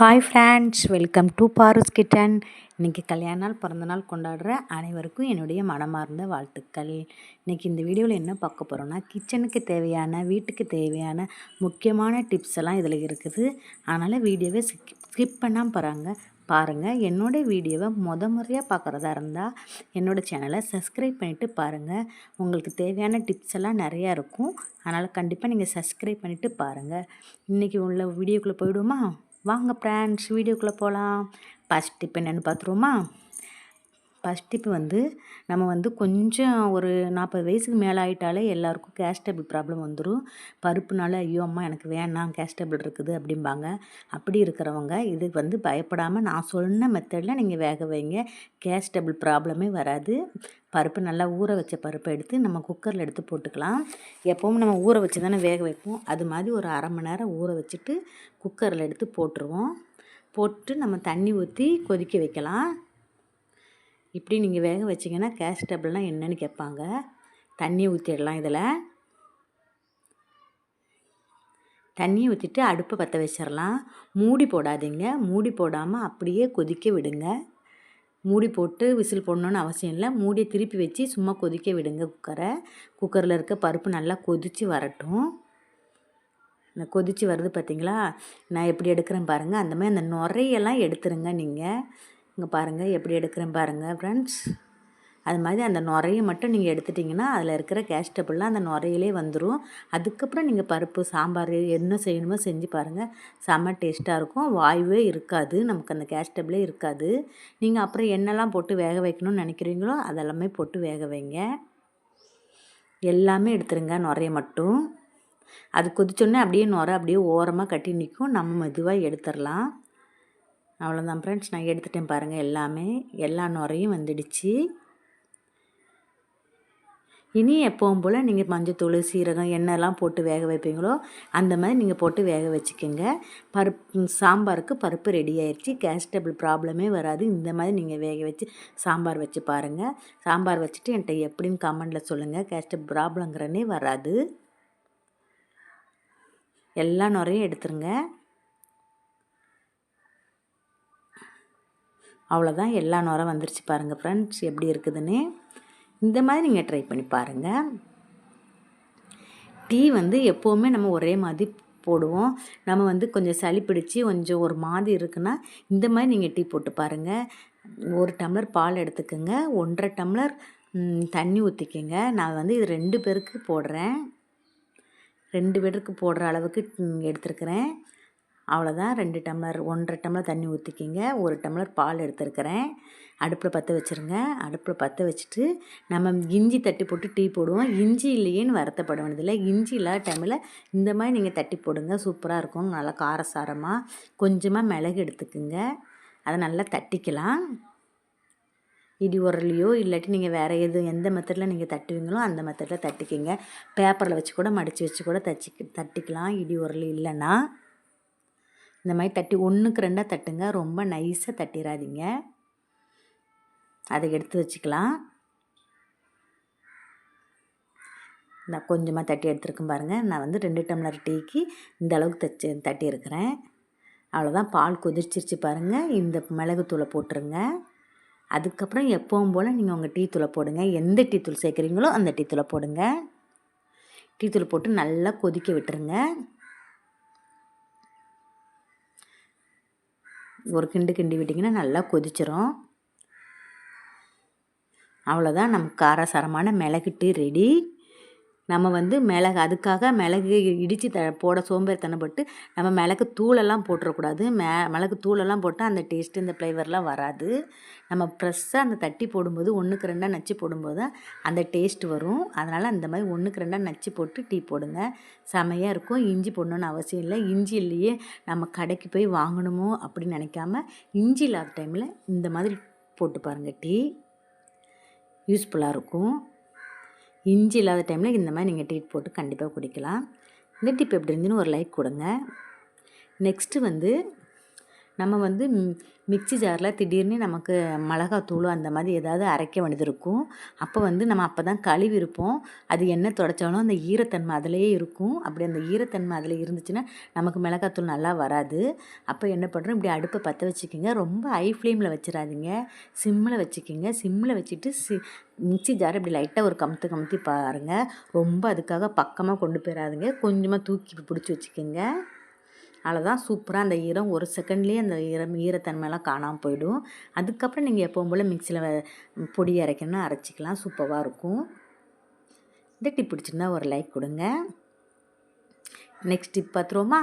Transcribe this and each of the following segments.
Hi friends welcome to Paras kitchen இன்றைக்கி கல்யாண நாள் பிறந்த நாள் கொண்டாடுற அனைவருக்கும் என்னுடைய மனமார்ந்த வாழ்த்துக்கள். இன்றைக்கி இந்த வீடியோவில் என்ன பார்க்க போகிறோன்னா கிச்சனுக்கு தேவையான வீட்டுக்கு தேவையான முக்கியமான டிப்ஸ் எல்லாம் இதில் இருக்குது. அதனால் வீடியோவை ஸ்கிப் ஸ்கிப் பண்ணாமல் போகிறாங்க பாருங்கள் என்னோடய வீடியோவை முத முறையாக பார்க்குறதா இருந்தால் என்னோடய சேனலை சப்ஸ்கிரைப் பண்ணிவிட்டு பாருங்கள் உங்களுக்கு தேவையான டிப்ஸ் எல்லாம் நிறையா இருக்கும். அதனால் கண்டிப்பாக நீங்கள் சப்ஸ்கிரைப் பண்ணிவிட்டு பாருங்கள் இன்றைக்கி உள்ள வீடியோக்குள்ளே போயிடுவோமா? வாங்க ஃப்ரெண்ட்ஸ் வீடியோக்குள்ளே போகலாம் ஃபஸ்ட் டிப் என்னென்னு பார்த்துருவோமா? ஃபஸ்ட் டிப் வந்து நம்ம வந்து கொஞ்சம் ஒரு நாற்பது வயசுக்கு மேலே ஆகிட்டாலே எல்லாருக்கும் கேஸ்டபிள் ப்ராப்ளம் வந்துடும் பருப்புனால ஐயோ அம்மா எனக்கு வேணாம் கேஸ்டபிள் இருக்குது அப்படிம்பாங்க. அப்படி இருக்கிறவங்க இது வந்து பயப்படாமல் நான் சொன்ன மெத்தடில் நீங்கள் வேக வைங்க. கேஸ்டபிள் ப்ராப்ளமே வராது. பருப்பு நல்லா ஊற வச்ச பருப்பை எடுத்து நம்ம குக்கரில் எடுத்து போட்டுக்கலாம். எப்போவும் நம்ம ஊற வச்சு தானே வேக வைப்போம். அது மாதிரி ஒரு அரை மணி நேரம் ஊற வச்சுட்டு குக்கரில் எடுத்து போட்டுருவோம். போட்டு நம்ம தண்ணி ஊற்றி கொதிக்க வைக்கலாம். இப்படி நீங்கள் வேக வச்சிங்கன்னா கேஸ் டபுள்னால் என்னென்னு கேட்பாங்க. தண்ணி ஊற்றிடலாம் இதில். தண்ணியை ஊற்றிட்டு அடுப்பை பற்ற வச்சிடலாம். மூடி போடாதீங்க. மூடி போடாமல் அப்படியே கொதிக்க விடுங்க. மூடி போட்டு விசில் போடணுன்னு அவசியம் இல்லை. மூடியை திருப்பி வச்சு சும்மா கொதிக்க விடுங்க குக்கரை. குக்கரில் இருக்க பருப்பு நல்லா கொதித்து வரட்டும். இந்த கொதித்து வருது பார்த்தீங்களா நான் எப்படி எடுக்கிறேன் பாருங்கள் அந்த மாதிரி அந்த நுரையெல்லாம் எடுத்துருங்க நீங்கள் இங்கே பாருங்கள் எப்படி எடுக்கிறேன் பாருங்கள் ஃப்ரெண்ட்ஸ் அது மாதிரி அந்த நுரையை மட்டும் நீங்கள் எடுத்துட்டிங்கன்னா அதில் இருக்கிற கேஸ்டபிள்லாம் அந்த நுரையிலே வந்துடும் அதுக்கப்புறம் நீங்கள் பருப்பு சாம்பார் என்ன செய்யணுமோ செஞ்சு பாருங்கள் செம்ம டேஸ்ட்டாக இருக்கும். வாயுவே இருக்காது. நமக்கு அந்த கேஸ்டபிளே இருக்காது. நீங்கள் அப்புறம் என்னெல்லாம் போட்டு வேக வைக்கணும்னு நினைக்கிறீங்களோ அதெல்லாமே போட்டு வேக வைங்க. எல்லாமே எடுத்துருங்க நுரைய மட்டும். அது கொதிச்சோடனே அப்படியே நுரை அப்படியே ஓரமாக கட்டி நிற்கும். நம்ம மெதுவாக எடுத்துடலாம் அவ்வளோதான் ஃப்ரெண்ட்ஸ் நான் எடுத்துட்டேன் பாருங்கள் எல்லாமே. எல்லா நுரையும் வந்துடுச்சு. இனி எப்பவும் போல் நீங்கள் மஞ்சத்தூள் சீரகம் எண்ணெய்லாம் போட்டு வேக வைப்பீங்களோ அந்த மாதிரி நீங்கள் போட்டு வேக வச்சுக்கோங்க. பருப்பு சாம்பாருக்கு பருப்பு ரெடி ஆயிடுச்சு கேஸ்டபிள் ப்ராப்ளமே வராது. இந்த மாதிரி நீங்கள் வேக வச்சு சாம்பார் வச்சு பாருங்கள் சாம்பார் வச்சுட்டு என்கிட்ட எப்படின்னு கமெண்டில் சொல்லுங்கள் கேஸ்டபிள் ப்ராப்ளங்கிறனே வராது. எல்லா நுரையும் எடுத்துருங்க. அவ்வளோதான் எல்லா நுரம் வந்துருச்சு பாருங்கள் ஃப்ரெண்ட்ஸ் எப்படி இருக்குதுன்னு. இந்த மாதிரி நீங்கள் ட்ரை பண்ணி பாருங்கள் டீ வந்து எப்போவுமே நம்ம ஒரே மாதிரி போடுவோம். நம்ம வந்து கொஞ்சம் சளி பிடிச்சி கொஞ்சம் ஒரு மாதிரி இருக்குன்னா இந்த மாதிரி நீங்கள் டீ போட்டு பாருங்கள் ஒரு டம்ளர் பால் எடுத்துக்கோங்க. ஒன்றரை டம்ளர் தண்ணி ஊற்றிக்கோங்க நான் வந்து இது ரெண்டு பேருக்கு போடுறேன். ரெண்டு பேருக்கு போடுற அளவுக்கு எடுத்துருக்கிறேன். அவ்வளோதான். ரெண்டு டம்ளர் ஒன்றரை டம்ளர் தண்ணி ஊற்றிக்கிங்க ஒரு டம்ளர் பால் எடுத்துருக்கிறேன். அடுப்பில் பற்ற வச்சுருங்க. அடுப்பில் பற்ற வச்சுட்டு நம்ம இஞ்சி தட்டி போட்டு டீ போடுவோம். இஞ்சி இல்லையேன்னு வருத்தப்பட வேண்டியதில்லை இஞ்சி இல்லாத டைமில் இந்த மாதிரி நீங்கள் தட்டி போடுங்க. சூப்பராக இருக்கும். நல்லா காரசாரமாக கொஞ்சமாக மிளகு எடுத்துக்குங்க. அதை நல்லா தட்டிக்கலாம். இடி உரலையோ இல்லாட்டி நீங்கள் வேறு எது எந்த மெத்தடில் நீங்கள் தட்டுவீங்களோ அந்த மெத்தடில் தட்டிக்கிங்க. பேப்பரில் வச்சு கூட மடித்து வச்சு கூட தச்சு தட்டிக்கலாம். இடி உரல் இல்லைன்னா. இந்த மாதிரி தட்டி ஒன்றுக்கு ரெண்டாக தட்டுங்க. ரொம்ப நைஸாக தட்டிடாதீங்க அதை எடுத்து வச்சுக்கலாம். நான் கொஞ்சமாக தட்டி எடுத்துருக்கேன் பாருங்கள் நான் வந்து ரெண்டு டம்ளர் டீக்கு இந்த அளவுக்கு தச்சு தட்டியிருக்கிறேன். அவ்வளோதான் பால் கொதிச்சிருச்சு பாருங்கள் இந்த மிளகுத்தூளை போட்டுருங்க. அதுக்கப்புறம் எப்பவும் போல் நீங்கள் உங்கள் டீ தூளை போடுங்க. எந்த டீ தூள் சேர்க்குறீங்களோ அந்த டீ தூளை போடுங்க. டீ தூள் போட்டு நல்லா கொதிக்க விட்டுருங்க. ஒரு கிண்டு கிண்டி விட்டிங்கன்னா நல்லா கொதிச்சிரும். அவ்வளோதான் நமக்கு காரசாரமான மிளகுட்டு ரெடி. நம்ம வந்து மிளகு அதுக்காக மிளகு இடித்து த போட சோம்பேறித்தனப்பட்டு நம்ம மிளகு தூளெல்லாம் போட்டுறக்கூடாது. மே மிளகு தூளெல்லாம் போட்டால் அந்த டேஸ்ட்டு இந்த ஃப்ளேவர்லாம் வராது. நம்ம ஃப்ரெஷ்ஷாக அந்த தட்டி போடும்போது ஒன்றுக்கு ரெண்டாக நச்சு போடும்போது தான் அந்த டேஸ்ட் வரும். அதனால் அந்த மாதிரி ஒன்றுக்கு ரெண்டாக நச்சு போட்டு டீ போடுங்க. செமையாக இருக்கும். இஞ்சி போடணுன்னு அவசியம் இல்லை. இஞ்சி இல்லையே நம்ம கடைக்கு போய் வாங்கணுமோ அப்படின்னு நினைக்காம இஞ்சி இல்லாத டைமில் இந்த மாதிரி போட்டு பாருங்கள் டீ யூஸ்ஃபுல்லாக இருக்கும். இஞ்சி இல்லாத டைமில் இந்த மாதிரி நீங்கள் டீட் போட்டு கண்டிப்பாக குடிக்கலாம். இந்த டிப் எப்படி இருந்துன்னு ஒரு லைக் கொடுங்க. நெக்ஸ்ட்டு வந்து நம்ம வந்து மிக்சி மிக்ஸி ஜாரில் திடீர்னு நமக்கு மிளகாத்தூள் அந்த மாதிரி ஏதாவது அரைக்க வேண்டியது இருக்கும். அப்போ வந்து நம்ம அப்போ தான் கழுவி இருப்போம் அது என்ன தொடச்சாலும் அந்த ஈரத்தன்மை அதிலேயே இருக்கும். அப்படி அந்த ஈரத்தன்மை அதில் இருந்துச்சுன்னா நமக்கு மிளகாத்தூள் நல்லா வராது. அப்போ என்ன பண்ணுறோம் இப்படி அடுப்பை பற்ற வச்சுக்கோங்க. ரொம்ப ஹை ஃப்ளேமில் வச்சிடாதீங்க. சிம்மில் வச்சுக்கோங்க. சிம்மில் வச்சுட்டு சி மிக்சி ஜார் இப்படி லைட்டாக ஒரு கமுத்து கமுத்தி பாருங்கள் ரொம்ப அதுக்காக பக்கமாக கொண்டு போயிடாதீங்க கொஞ்சமாக தூக்கி பிடிச்சி வச்சுக்கோங்க. அவ்வளோதான் சூப்பராக அந்த ஈரம் ஒரு செகண்ட்லேயே அந்த ஈரம் ஈரத்தன்மைலாம் காணாமல் போயிடும். அதுக்கப்புறம் நீங்கள் எப்பவும் போல் மிக்சியில் பொடி அரைக்கணும்னா அரைச்சிக்கலாம். சூப்பராக இருக்கும். இந்த டிப் பிடிச்சிருந்தா ஒரு லைக் கொடுங்க. நெக்ஸ்ட் டிப் பார்த்துருவோமா?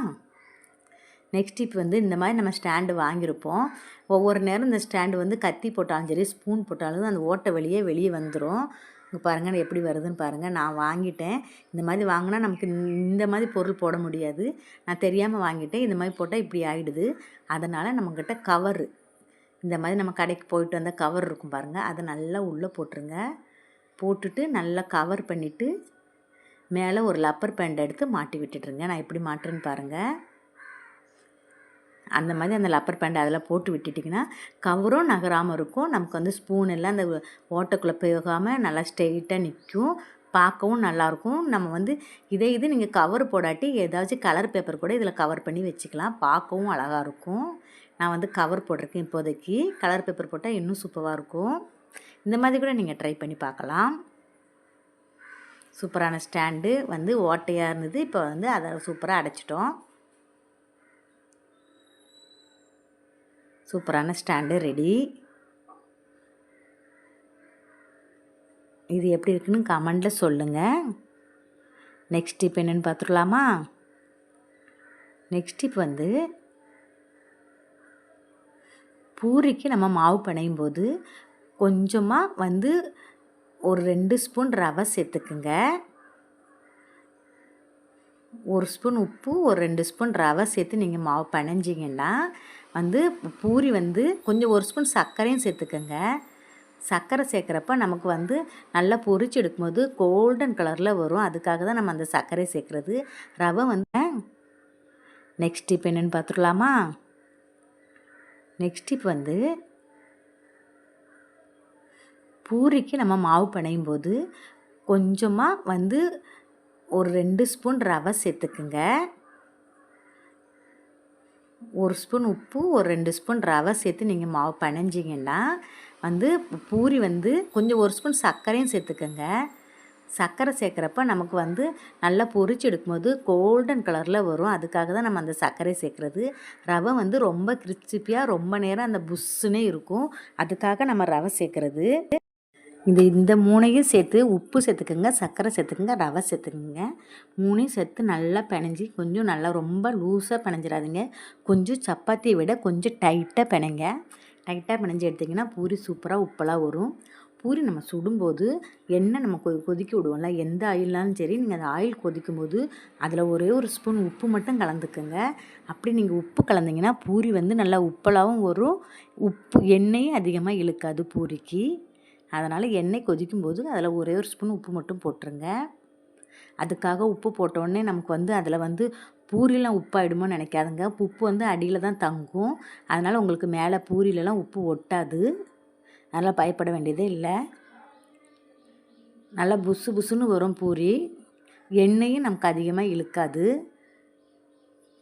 நெக்ஸ்ட் டிப் வந்து இந்த மாதிரி நம்ம ஸ்டாண்டு வாங்கியிருப்போம். ஒவ்வொரு நேரம் இந்த ஸ்டாண்டு வந்து கத்தி போட்டாலும் சரி ஸ்பூன் போட்டாலும் அந்த ஓட்டை வெளியே வெளியே வந்துடும் இங்கே பாருங்கள் எப்படி வருதுன்னு பாருங்கள் நான் வாங்கிட்டேன். இந்த மாதிரி வாங்கினா நமக்கு இந்த மாதிரி பொருள் போட முடியாது. நான் தெரியாமல் வாங்கிட்டேன். இந்த மாதிரி போட்டால் இப்படி ஆகிடுது அதனால் நம்மக்கிட்ட கவரு. இந்த மாதிரி நம்ம கடைக்கு போயிட்டு வந்தால் கவர் இருக்கும் பாருங்கள் அதை நல்லா உள்ளே போட்டுருங்க. போட்டுட்டு நல்லா கவர் பண்ணிவிட்டு மேலே ஒரு லப்பர் பேண்ட் எடுத்து மாட்டி விட்டுட்டுருங்க நான் எப்படி மாட்டுறேன்னு பாருங்கள் அந்த மாதிரி அந்த லப்பர் பேண்ட் அதில் போட்டு விட்டுட்டிங்கன்னா கவரும் நகராமல் இருக்கும். நமக்கு வந்து ஸ்பூன் எல்லாம் அந்த ஓட்டைக்குள்ளே போகாமல் நல்லா ஸ்ட்ரெயிட்டாக நிற்கும். பார்க்கவும் நல்லாயிருக்கும். நம்ம வந்து இதே இது நீங்கள் கவர் போடாட்டி ஏதாச்சும் கலர் பேப்பர் கூட இதில் கவர் பண்ணி வச்சுக்கலாம். பார்க்கவும் அழகாக இருக்கும். நான் வந்து கவர் போட்டிருக்கேன் இப்போதைக்கு. கலர் பேப்பர் போட்டால் இன்னும் சூப்பராக இருக்கும். இந்த மாதிரி கூட நீங்கள் ட்ரை பண்ணி பார்க்கலாம். சூப்பரான ஸ்டாண்டு வந்து ஓட்டையாக இருந்தது. இப்போ வந்து அதை சூப்பராக அடைச்சிட்டோம். சூப்பரான ஸ்டாண்டு ரெடி. இது எப்படி இருக்குன்னு கமெண்டில் சொல்லுங்கள் நெக்ஸ்ட் டிப் என்னென்னு பார்த்துடலாமா? நெக்ஸ்ட் டிப் வந்து பூரிக்கு நம்ம மாவு பிணையும் போது கொஞ்சமாக வந்து ஒரு ரெண்டு ஸ்பூன் ரவை சேர்த்துக்குங்க. ஒரு ஸ்பூன் உப்பு ஒரு ரெண்டு ஸ்பூன் ரவை சேர்த்து நீங்கள் மாவு பிணைஞ்சிங்கன்னா வந்து பூரி வந்து கொஞ்சம் ஒரு ஸ்பூன் சர்க்கரையும் சேர்த்துக்கோங்க. சர்க்கரை சேர்க்குறப்ப நமக்கு வந்து நல்லா பொறிச்சு எடுக்கும்போது கோல்டன் கலரில் வரும். அதுக்காக தான் நம்ம அந்த சர்க்கரை சேர்க்குறது. ரவை வந்து நெக்ஸ்ட் டிப் என்னென்னு பார்த்துடலாமா நெக்ஸ்ட் டிப் வந்து பூரிக்கு நம்ம மாவு பிணையும் போது கொஞ்சமாக வந்து ஒரு ரெண்டு ஸ்பூன் ரவை சேர்த்துக்குங்க. ஒரு ஸ்பூன் உப்பு ஒரு ரெண்டு ஸ்பூன் ரவை சேர்த்து நீங்கள் மாவு பிணைஞ்சிங்கன்னா வந்து பூரி வந்து கொஞ்சம் ஒரு ஸ்பூன் சர்க்கரையும் சேர்த்துக்கோங்க. சர்க்கரை சேர்க்குறப்ப நமக்கு வந்து நல்லா பொரிச்சு எடுக்கும்போது கோல்டன் கலரில் வரும். அதுக்காக தான் நம்ம அந்த சர்க்கரை சேர்க்குறது. ரவை வந்து ரொம்ப கிறிஸ்பியாக ரொம்ப நேரம் அந்த புஷ்ஷுன்னே இருக்கும். அதுக்காக நம்ம ரவை சேர்க்குறது. இந்த இந்த மூணையும் சேர்த்து உப்பு சேர்த்துக்கோங்க சர்க்கரை சேர்த்துக்கோங்க ரவை சேர்த்துக்கோங்க. மூணையும் சேர்த்து நல்லா பிணைஞ்சி கொஞ்சம் நல்லா ரொம்ப லூஸாக பிணைஞ்சிடாதீங்க. கொஞ்சம் சப்பாத்தியை விட கொஞ்சம் டைட்டாக பிணைங்க. டைட்டாக பிணைஞ்சி எடுத்திங்கன்னா பூரி சூப்பராக உப்பெல்லாம் வரும். பூரி நம்ம சுடும்போது எண்ணெய் நம்ம கொ கொதிக்க விடுவோம்ல எந்த ஆயில்னாலும் சரி நீங்கள் அந்த ஆயில் கொதிக்கும் போது அதில் ஒரே ஒரு ஸ்பூன் உப்பு மட்டும் கலந்துக்குங்க. அப்படி நீங்கள் உப்பு கலந்தீங்கன்னா பூரி வந்து நல்லா உப்பலாகவும் வரும். உப்பு எண்ணெயும் அதிகமாக இழுக்காது பூரிக்கு. அதனால் எண்ணெய் கொதிக்கும் போது அதில் ஒரே ஒரு ஸ்பூன் உப்பு மட்டும் போட்டுருங்க. அதுக்காக உப்பு போட்டோடனே நமக்கு வந்து அதில் வந்து பூரிலாம் உப்பாயிடுமோ நினைக்காதுங்க. உப்பு வந்து அடியில் தான் தங்கும். அதனால் உங்களுக்கு மேலே பூரியிலலாம் உப்பு ஒட்டாது. அதனால் பயப்பட வேண்டியதே இல்லை. நல்லா புசு புசுன்னு வரும் பூரி. எண்ணெயும் நமக்கு அதிகமாக இழுக்காது.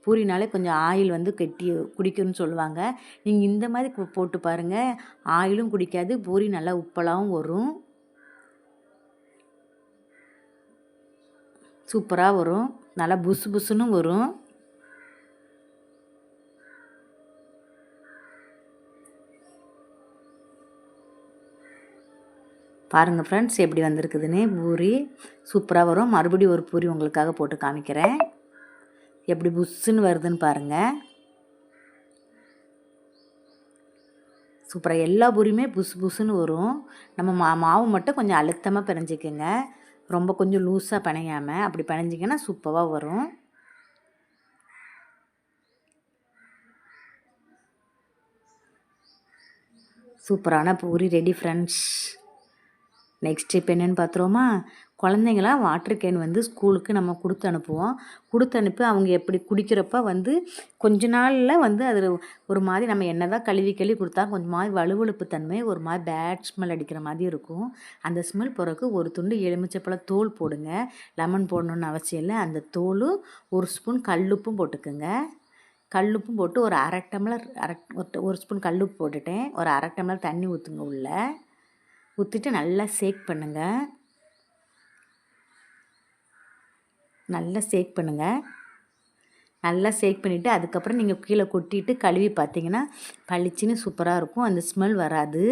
பூரினாலே கொஞ்சம் ஆயில் வந்து கெட்டி குடிக்கும்னு சொல்லுவாங்க. நீங்கள் இந்த மாதிரி போட்டு பாருங்கள் ஆயிலும் குடிக்காது பூரி நல்லா உப்பலாகவும் வரும். சூப்பராக வரும். நல்லா புசு புசுன்னு வரும். பாருங்கள் ஃப்ரெண்ட்ஸ் எப்படி வந்திருக்குதுன்னு. பூரி சூப்பராக வரும். மறுபடியும் ஒரு பூரி உங்களுக்காக போட்டு காமிக்கிறேன். எப்படி புஷ்ஷுன்னு வருதுன்னு பாருங்கள் சூப்பராக எல்லா பூரியுமே புசு புசுன்னு வரும். நம்ம மா மாவு மட்டும் கொஞ்சம் அழுத்தமாக பிணைஞ்சிக்கோங்க. ரொம்ப கொஞ்சம் லூஸாக பிணையாமல் அப்படி பிணைஞ்சிங்கன்னா சூப்பராக வரும். சூப்பரான பூரி ரெடி ஃப்ரெண்ட்ஸ் நெக்ஸ்ட் இப்போ என்னென்னு பார்த்துருவோமா குழந்தைங்களாம் வாட்டர் கேன் வந்து ஸ்கூலுக்கு நம்ம கொடுத்து அனுப்புவோம். கொடுத்து அனுப்பி அவங்க எப்படி குடிக்கிறப்ப வந்து கொஞ்ச நாளில் வந்து அதில் ஒரு மாதிரி நம்ம என்ன தான் கழுவி கழுவி கொடுத்தா கொஞ்சம் மாதிரி வலுவழுப்பு தன்மை ஒரு மாதிரி பேட் ஸ்மெல் அடிக்கிற மாதிரி இருக்கும். அந்த ஸ்மெல் போகிறதுக்கு ஒரு துண்டு எலுமிச்சப்பழ தோல் போடுங்க. லெமன் போடணுன்னு அவசியம் இல்லை. அந்த தோலும் ஒரு ஸ்பூன் கல்லுப்பும் போட்டுக்கோங்க. கல்லுப்பும் போட்டு ஒரு அரை டம்ளர் அரை ஒரு ஒரு ஸ்பூன் கல்லுப்பு போட்டுட்டேன். ஒரு அரை டம்ளர் தண்ணி ஊற்றுங்க உள்ளே. ஊற்றிட்டு நல்லா சேக் பண்ணுங்கள் நல்லா சேக் பண்ணுங்கள் நல்லா சேக் பண்ணிவிட்டு அதுக்கப்புறம் நீங்கள் கீழே கொட்டிட்டு கழுவி பார்த்தீங்கன்னா பளிச்சுன்னு சூப்பராக இருக்கும். அந்த ஸ்மெல் வராது.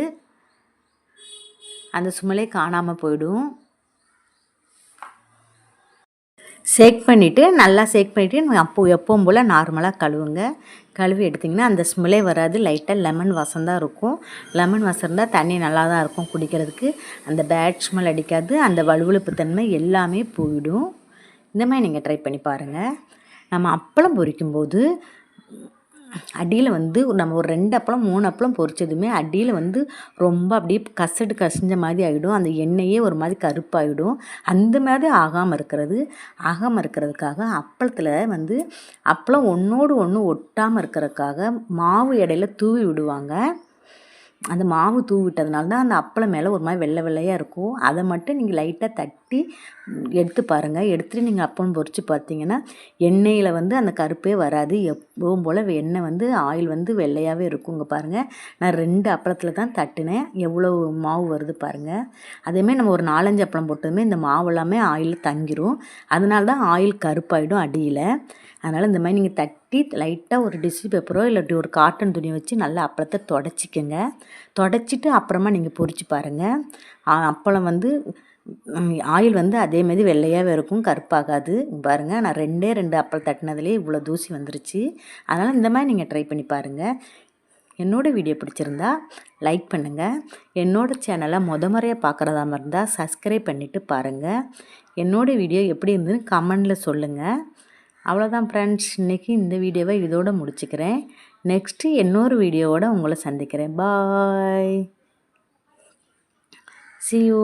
அந்த ஸ்மெல்லே காணாமல் போயிடும். சேக் பண்ணிவிட்டு நல்லா சேக் பண்ணிவிட்டு அப்போ எப்பவும் போல் நார்மலாக கழுவுங்க. கழுவி எடுத்திங்கன்னா அந்த ஸ்மெல்லே வராது. லைட்டாக லெமன் வாசம் தான் இருக்கும். லெமன் வாசம் இருந்தால் தண்ணி நல்லா தான் இருக்கும் குடிக்கிறதுக்கு. அந்த பேட் ஸ்மெல் அடிக்காது. அந்த வலுவழுப்பு தன்மை எல்லாமே போயிடும். இந்த மாதிரி நீங்கள் ட்ரை பண்ணி பாருங்கள் நம்ம அப்பளம் பொரிக்கும்போது அடியில் வந்து நம்ம ஒரு ரெண்டு அப்பளம் மூணு அப்பளம் பொரிச்சதுமே அடியில் வந்து ரொம்ப அப்படியே கசடு கசிஞ்ச மாதிரி ஆகிடும் அந்த எண்ணெயே ஒரு மாதிரி கருப்பாகிடும் அந்த மாதிரி ஆகாமல் இருக்கிறது ஆகாமல் இருக்கிறதுக்காக அப்பளத்தில் வந்து அப்பளம் ஒன்றோடு ஒன்று ஒட்டாமல் இருக்கிறதுக்காக மாவு இடையில தூவி விடுவாங்க. அந்த மாவு தூவி விட்டதுனால தான் அந்த அப்பளம் மேலே ஒரு மாதிரி வெள்ளை வெள்ளையாக இருக்கும். அதை மட்டும் நீங்கள் லைட்டாக தட்டி எடுத்து பாருங்கள் எடுத்துகிட்டு நீங்கள் அப்பளம் பொறிச்சு பார்த்தீங்கன்னா எண்ணெயில் வந்து அந்த கருப்பே வராது. எப்பவும் போல் எண்ணெய் வந்து ஆயில் வந்து வெள்ளையாகவே இருக்குங்க பாருங்கள் நான் ரெண்டு அப்பளத்தில் தான் தட்டினேன். எவ்வளோ மாவு வருது பாருங்கள் அதேமாதிரி நம்ம ஒரு நாலஞ்சு அப்பளம் போட்டதுமே இந்த மாவு எல்லாமே ஆயில் தங்கிரும். அதனால தான் ஆயில் கருப்பாயிடும் அடியில். அதனால் இந்த மாதிரி நீங்கள் தட்டி லைட்டாக ஒரு டிஷ்யூ பேப்பரோ இல்லாட்டி ஒரு காட்டன் துணியை வச்சு நல்லா அப்பளத்தை தொடச்சிக்கோங்க. தொடச்சிட்டு அப்புறமா நீங்கள் பொறிச்சு பாருங்கள் அப்பளம் வந்து ஆயில் வந்து அதேமாதிரி வெள்ளையாகவே இருக்கும் கருப்பாகாது. பாருங்கள் நான் ரெண்டே ரெண்டு அப்பளம் தட்டினதுலேயே இவ்வளோ தூசி வந்துருச்சு. அதனால் இந்த மாதிரி நீங்கள் ட்ரை பண்ணி பாருங்கள் என்னோடய வீடியோ பிடிச்சிருந்தா லைக் பண்ணுங்கள் என்னோடய சேனலை முத முறையாக பார்க்குறதா இருந்தால் சப்ஸ்கிரைப் பண்ணிவிட்டு பாருங்கள் என்னோடய வீடியோ எப்படி இருந்ததுன்னு கமெண்டில் சொல்லுங்கள் அவ்வளோதான் ஃப்ரெண்ட்ஸ் இன்றைக்கி இந்த வீடியோவை இதோடு முடிச்சுக்கிறேன். நெக்ஸ்ட்டு இன்னொரு வீடியோவோட உங்களை சந்திக்கிறேன். Bye see you